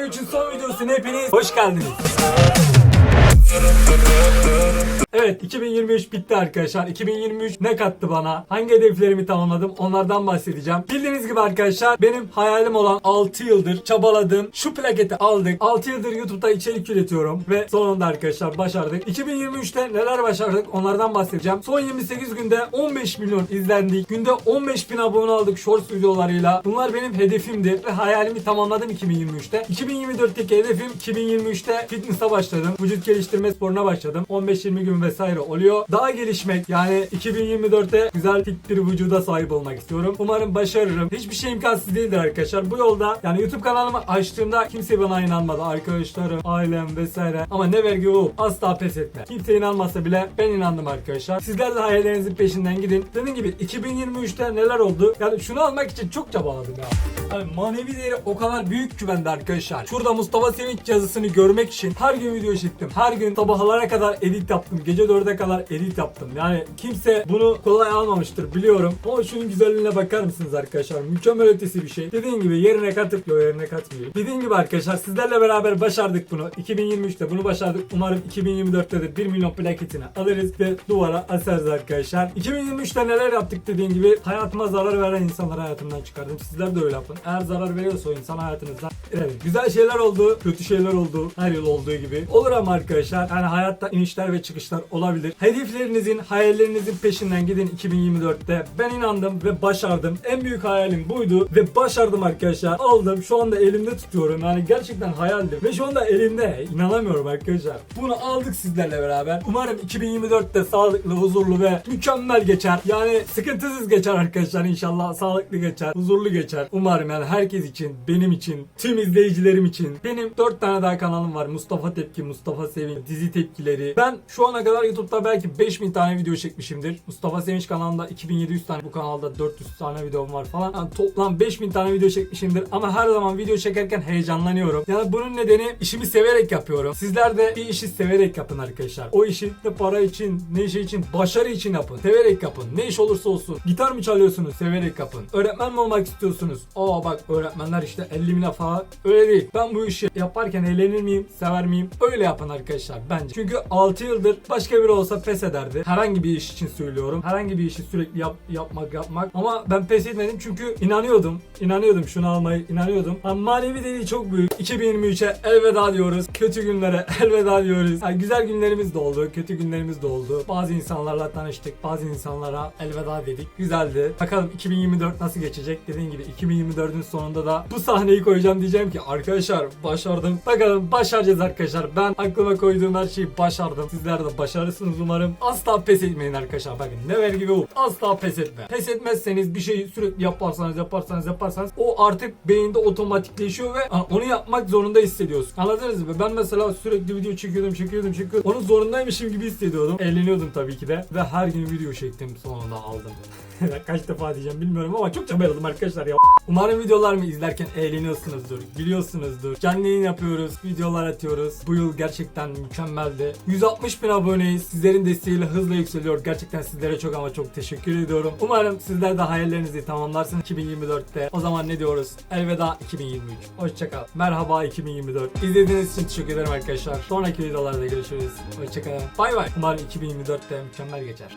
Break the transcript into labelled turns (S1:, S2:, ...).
S1: 2023'ün son videosuna hepiniz hoş geldiniz. Evet 2023 bitti arkadaşlar. 2023 ne kattı bana? Hangi hedeflerimi tamamladım? Onlardan bahsedeceğim. Bildiğiniz gibi arkadaşlar benim hayalim olan 6 yıldır çabaladığım şu plaketi aldık. 6 yıldır YouTube'da içerik üretiyorum ve sonunda arkadaşlar başardık. 2023'te neler başardık? Onlardan bahsedeceğim. Son 28 günde 15 milyon izlendik. Günde 15 bin abone aldık shorts videolarıyla. Bunlar benim hedefimdi ve hayalimi tamamladım 2023'te. 2024'teki hedefim 2023'te fitness'a başladım. Vücut geliştirme sporuna başladım. 15-20 gün vesaire oluyor. Daha gelişmek yani 2024'te güzel fit bir vücuda sahip olmak istiyorum. Umarım başarırım. Hiçbir şey imkansız değildir arkadaşlar. Bu yolda yani YouTube kanalımı açtığımda kimse bana inanmadı. Arkadaşlarım, ailem vesaire. Ama ne vergi o. Asla pes etme. Kimse inanmasa bile ben inandım arkadaşlar. Sizler de hayallerinizin peşinden gidin. Dediğim gibi 2023'te neler oldu? Yani şunu almak için çok çabaladım ya. Yani manevi değeri o kadar büyük ki bende arkadaşlar. Şurada Mustafa Sevinç yazısını görmek için her gün video çektim. Her gün sabahlara kadar edit yaptım. Gece 4'e kadar edit yaptım. Yani kimse bunu kolay almamıştır biliyorum. Ama şunun güzelliğine bakar mısınız arkadaşlar? Mükemmel ötesi bir şey. Dediğim gibi yerine katıp yo yerine katmayayım. Dediğim gibi arkadaşlar sizlerle beraber başardık bunu. 2023'te bunu başardık. Umarım 2024'te de 1 milyon plaketini alırız ve duvara asarız arkadaşlar. 2023'te neler yaptık dediğim gibi hayatıma zarar veren insanları hayatımdan çıkardım. Sizler de öyle yapın. Eğer zarar veriyorsa o insan hayatınızdan evet. Güzel şeyler oldu, kötü şeyler oldu. Her yıl olduğu gibi. Olur ama arkadaşlar. Yani hayatta inişler ve çıkışlar olabilir. Hedeflerinizin, hayallerinizin peşinden gidin 2024'te. Ben inandım ve başardım. En büyük hayalim buydu ve başardım arkadaşlar. Aldım. Şu anda elimde tutuyorum. Yani gerçekten hayaldi. Ve şu anda elimde. İnanamıyorum arkadaşlar. Bunu aldık sizlerle beraber. Umarım 2024'te sağlıklı, huzurlu ve mükemmel geçer. Yani sıkıntısız geçer arkadaşlar inşallah. Sağlıklı geçer, huzurlu geçer. Umarım yani herkes için, benim için, tüm izleyicilerim için. Benim 4 tane daha kanalım var. Mustafa Tepki, Mustafa Sevinç, dizi tepkileri. Ben şu ana kadar YouTube'da belki 5000 tane video çekmişimdir. Mustafa Sevinç kanalında 2700 tane, bu kanalda 400 tane videom var falan. Yani toplam 5000 tane video çekmişimdir. Ama her zaman video çekerken heyecanlanıyorum. Yani bunun nedeni işimi severek yapıyorum. Sizler de bir işi severek yapın arkadaşlar. O işi ne para için, ne şey için, başarı için yapın. Severek yapın. Ne iş olursa olsun. Gitar mı çalıyorsunuz? Severek yapın. Öğretmen mi olmak istiyorsunuz? Aa bak öğretmenler işte 50 bin falan. Öyle değil. Ben bu işi yaparken eğlenir miyim? Sever miyim? Öyle yapın arkadaşlar bence. Çünkü 6 yıldır başka biri olsa pes ederdi. Herhangi bir iş için söylüyorum. Herhangi bir işi sürekli yap, yapmak yapmak. Ama ben pes etmedim çünkü inanıyordum. İnanıyordum şunu almayı inanıyordum. Ama manevi değeri çok büyük. 2023'e elveda diyoruz. Kötü günlere elveda diyoruz. Yani güzel günlerimiz de oldu. Kötü günlerimiz de oldu. Bazı insanlarla tanıştık. Bazı insanlara elveda dedik. Güzeldi. Bakalım 2024 nasıl geçecek? Dediğim gibi 2024'ün sonunda da bu sahneyi koyacağım diyeceğim ki arkadaşlar başardım. Bakalım başaracağız arkadaşlar. Ben aklıma koyduğum her şeyi başardım. Sizler de başarırsınız umarım. Asla pes etmeyin arkadaşlar. Bakın ne vergi ve Asla pes etme. Pes etmezseniz bir şeyi sürekli yaparsanız yaparsanız yaparsanız o artık beyinde otomatikleşiyor ve onu yapmak zorunda hissediyorsun. Anladınız mı? Ben mesela sürekli video çekiyordum çekiyordum çekiyordum. Onun zorundaymışım gibi hissediyordum. Eğleniyordum tabii ki de. Ve her gün video çektim sonunda aldım. Kaç defa diyeceğim bilmiyorum ama çok çabaladım arkadaşlar ya. Umarım videolarımı izlerken eğleniyorsunuzdur, gülüyorsunuzdur. Canlı yayın yapıyoruz, videolar atıyoruz. Bu yıl gerçekten mükemmeldi. 160 bin aboneyiz. Sizlerin desteğiyle hızla yükseliyor. Gerçekten sizlere çok ama çok teşekkür ediyorum. Umarım sizler de hayallerinizi tamamlarsınız 2024'te. O zaman ne diyoruz? Elveda 2023. Hoşçakal. Merhaba 2024. İzlediğiniz için teşekkür ederim arkadaşlar. Sonraki videolarda görüşürüz. Hoşçakalın. Bay bay. Umarım 2024'te mükemmel geçer.